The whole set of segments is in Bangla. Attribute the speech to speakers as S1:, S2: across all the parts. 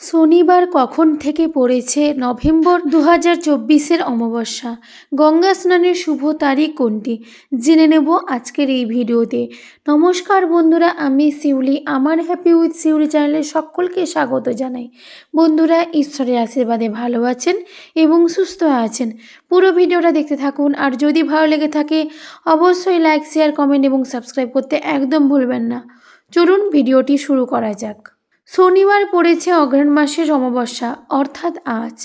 S1: শনিবার কখন থেকে পড়েছে নভেম্বর দু হাজার চব্বিশের অমাবস্যা? গঙ্গা স্নানের শুভ তারিখ কোনটি? জেনে নেব আজকের এই ভিডিওতে। নমস্কার বন্ধুরা, আমি শিউলি। আমার হ্যাপি উইথ শিউলি চ্যানেলে সকলকে স্বাগত জানাই। বন্ধুরা, ঈশ্বরের আশীর্বাদে ভালো আছেন এবং সুস্থ আছেন। পুরো ভিডিওটা দেখতে থাকুন। আর যদি ভালো লেগে থাকে, অবশ্যই লাইক শেয়ার কমেন্ট এবং সাবস্ক্রাইব করতে একদম ভুলবেন না। চলুন ভিডিওটি শুরু করা যাক। শনিবার পড়েছে অঘ্রাণ মাসের অমাবস্যা, অর্থাৎ আজ।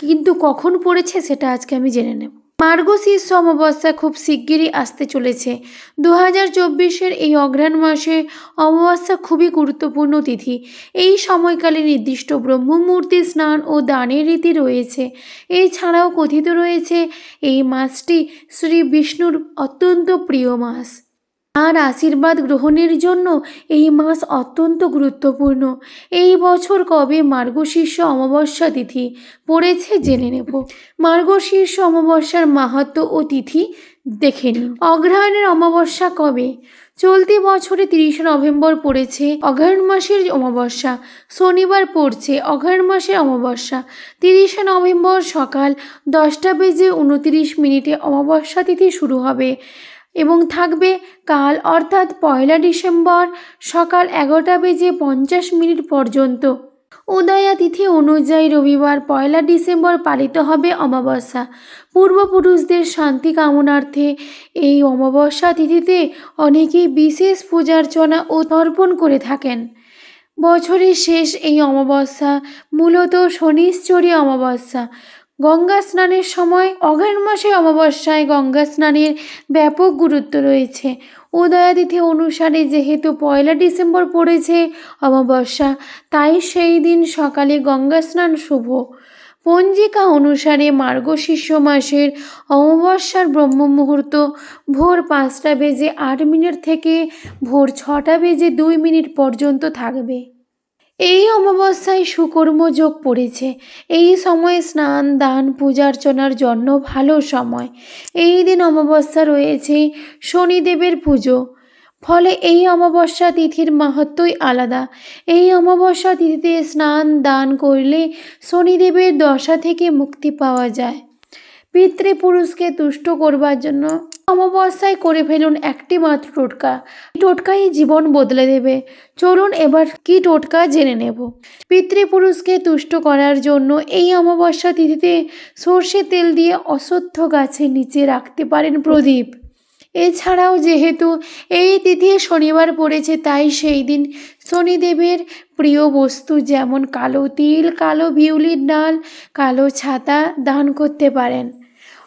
S1: কিন্তু কখন পড়েছে সেটা আজকে আমি জেনে নেব। মার্গশীর্ষ অমাবস্যা খুব শিগগিরই আসতে চলেছে। দু হাজার চব্বিশের এই অঘ্রাণ মাসে অমাবস্যা খুবই গুরুত্বপূর্ণ তিথি। এই সময়কালে নির্দিষ্ট ব্রহ্মমূর্তি স্নান ও দানের রীতি রয়েছে। এছাড়াও কথিত রয়েছে, এই মাসটি শ্রী বিষ্ণুর অত্যন্ত প্রিয় মাস। আর আশীর্বাদ গ্রহণের জন্য এই মাস অত্যন্ত গুরুত্বপূর্ণ। এই বছর কবে মার্গশীর্ষ অমাবস্যা তিথি পড়েছে জেনে নেব। মার্গশীর্ষ অমাবস্যার মাহাত্ম ও তিথি দেখে নিন। অগ্রহায়ণের অমাবস্যা কবে? চলতি বছরে তিরিশে নভেম্বর পড়েছে অঘ্রাণ মাসের অমাবস্যা, শনিবার পড়ছে অঘ্রাণ মাসের অমাবস্যা। তিরিশে নভেম্বর সকাল দশটা বেজে উনতিরিশ মিনিটে অমাবস্যা তিথি শুরু হবে। এবং থাকবে কাল, অর্থাৎ পয়লা ডিসেম্বর সকাল এগারোটা বেজে পঞ্চাশ মিনিট পর্যন্ত। উদয়া তিথি অনুযায়ী রবিবার, পয়লা ডিসেম্বর পালিত হবে অমাবস্যা। পূর্বপুরুষদের শান্তি কামনার্থে এই অমাবস্যা তিথিতে অনেকেই বিশেষ পূজার্চনা ও তর্পণ করে থাকেন। বছরের শেষ এই অমাবস্যা মূলত শনিশ্চরী অমাবস্যা। গঙ্গা স্নানের সময় অঘ্রাণ মাসে অমাবস্যায় গঙ্গা স্নানের ব্যাপক গুরুত্ব রয়েছে। উদয়াতিথি অনুসারে যেহেতু পয়লা ডিসেম্বর পড়েছে অমাবস্যা, তাই সেই দিন সকালে গঙ্গা স্নান শুভ। পঞ্জিকা অনুসারে মার্গশীর্ষ মাসের অমাবস্যার ব্রহ্ম মুহূর্ত ভোর পাঁচটা বেজে আট মিনিট থেকে ভোর ছটা বেজে দুই মিনিট পর্যন্ত থাকবে। এই অমাবস্যায় সুকর্ম যোগ পড়েছে। এই সময়ে স্নান, দান পূজার্চনার জন্য ভালো সময়। এই দিন অমাবস্যা রয়েছে, শনিদেবের পুজো। ফলে এই অমাবস্যা তিথির মাহাত্মই আলাদা। এই অমাবস্যা তিথিতে স্নান, দান করলে শনিদেবের দশা থেকে মুক্তি পাওয়া যায়। পিতৃপুরুষকে তুষ্ট করবার জন্য অমাবস্যায় করে ফেলুন একটি মাত্র টোটকা। টোটকাই জীবন বদলে দেবে। চলুন এবার কি টোটকা জেনে নেব। পিতৃপুরুষকে তুষ্ট করার জন্য এই অমাবস্যা তিথিতে সর্ষে তেল দিয়ে অশ্বত্থ গাছের নিচে রাখতে পারেন প্রদীপ। এছাড়াও যেহেতু এই তিথি শনিবার পড়েছে, তাই সেই দিন শনিদেবের প্রিয় বস্তু যেমন কালো তিল, কালো বিউলির ডাল, কালো ছাতা দান করতে পারেন।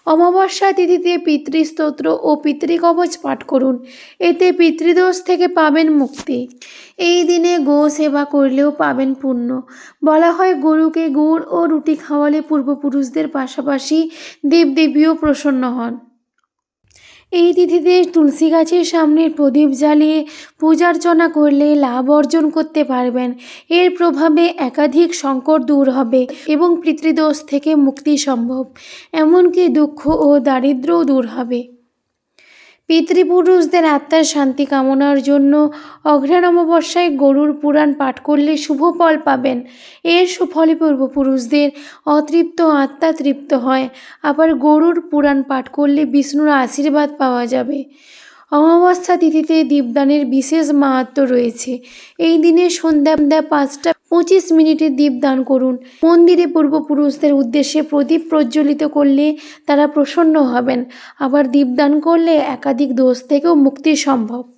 S1: অমাবস্যা তিথিতে পিতৃস্তোত্র ও পিতৃকবচ পাঠ করুন। এতে পিতৃদোষ থেকে পাবেন মুক্তি। এই দিনে গো সেবা করলেও পাবেন পুণ্য। বলা হয়, গরুকে গুড় ও রুটি খাওয়ালে পূর্বপুরুষদের পাশাপাশি দেবদেবীও প্রসন্ন হন। এই তিথিতে তুলসী গাছের সামনে প্রদীপ জ্বালিয়ে পূজার্চনা করলে লাভ অর্জন করতে পারবেন। এর প্রভাবে একাধিক সংকট দূর হবে এবং পিতৃদোষ থেকে মুক্তি সম্ভব। এমনকি দুঃখ ও দারিদ্র্যও দূর হবে। পিতৃপুরুষদের আত্মার শান্তি কামনার জন্য অঘ্রাণ অমাবস্যায় গরুর পুরাণ পাঠ করলে শুভ ফল পাবেন। এর সুফলে পূর্বপুরুষদের অতৃপ্ত আত্মা তৃপ্ত হয়। আবার গরুর পুরাণ পাঠ করলে বিষ্ণুর আশীর্বাদ পাওয়া যাবে। অমাবস্যা তিথিতে দীপদানের বিশেষ মাহাত্ম রয়েছে। এই দিনে সন্ধ্যা পাঁচটা পঁচিশ মিনিটে দীপদান করুন। মন্দিরে পূর্বপুরুষদের উদ্দেশ্যে প্রদীপ প্রজ্বলিত করলে তারা প্রসন্ন হবেন। আবার দীপদান করলে একাধিক দোষ থেকেও মুক্তি সম্ভব।